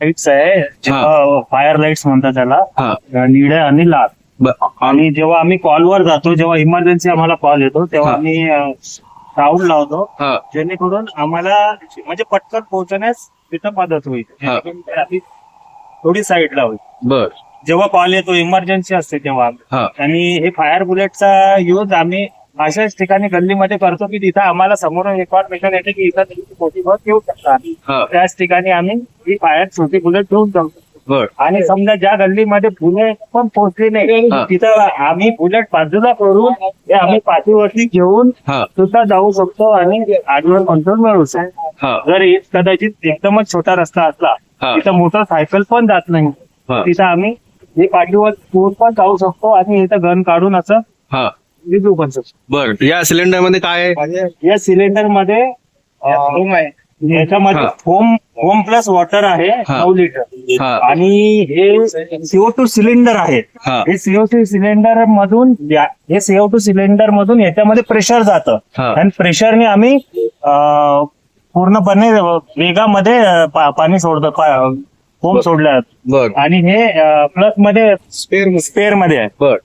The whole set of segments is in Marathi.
लाईट्स आहे फायर लाईट्स म्हणतात त्याला हा. निळे आणि लाल. आणि जेव्हा आम्ही कॉलवर जातो जेव्हा इमर्जन्सी आम्हाला कॉल येतो तेव्हा. आम्ही साऊंड लावतो जेणेकरून आम्हाला म्हणजे पटकन पोहोचण्यास तिथं मदत होईल. थोडी साईडला होईल. बर. जेव्हा कॉल येतो इमर्जन्सी असते तेव्हा. आणि हे फायर बुलेटचा यूज आम्ही अशाच ठिकाणी गल्लीमध्ये करतो की तिथं आम्हाला समोरून इन्फॉर्मेशन येते की इथं मोठी बस येऊ शकता. हा. त्याच ठिकाणी आम्ही ही फायर छोटी बुलेट ठेवून जाऊ बर. आणि समजा ज्या गल्लीमध्ये बुलेट पण पोहोचली नाही हा. तिथं आम्ही बुलेट बाजूला करून ते आम्ही पाठीवरती घेऊन हा. सुद्धा जाऊ शकतो आणि आडवर कंट्रोल मिळवू शकतो. हा. जर हे कदाचित एकदमच छोटा रस्ता असला हा. तिथं मोटरसायकल पण जात नाही. हा. तिथं आम्ही हे पाठीवर घेऊन पण जाऊ शकतो आणि इथं गन काढून असं हा. विजू पण शकतो बर या सिलेंडरमध्ये काय आहे? या सिलेंडरमध्ये अं, याच्यामध्ये हा. होम होम प्लस वॉटर आहे हा. नऊ लिटर हा. आणि हे सीओ टू सिलेंडर आहे. हा. हे सीओ टू सिलेंडर मधून या- हे सीओ टू सिलेंडर मधून याच्यामध्ये प्रेशर जातं. हा. आणि प्रेशरने आम्ही अं, पूर्णपणे वेगामध्ये अं, पा- पाणी सोडतो होम सोडलं बर. आणि हे प्लसमध्ये स्पेअर स्पेअरमध्ये आहे. बर.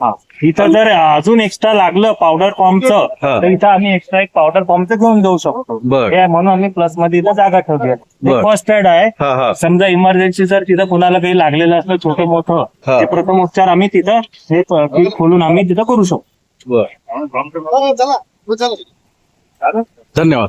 हा. इथं जर अजून एक्स्ट्रा लागलं पावडर फॉर्मचं हा. तर इथं आम्ही एक्स्ट्रा एक पावडर फॉर्मचं घेऊन जाऊ शकतो. बर. हे म्हणून आम्ही प्लसमध्ये इथं जागा ठेवली आहे. फर्स्ट एड आहे. हा हा. समजा इमर्जन्सी जर तिथं कुणाला काही लागलेलं असलं छोटं मोठं हा. ते प्रथम उपचार आम्ही तिथं हे प- खोलून आम्ही तिथं करू शकतो. बर. धन्यवाद.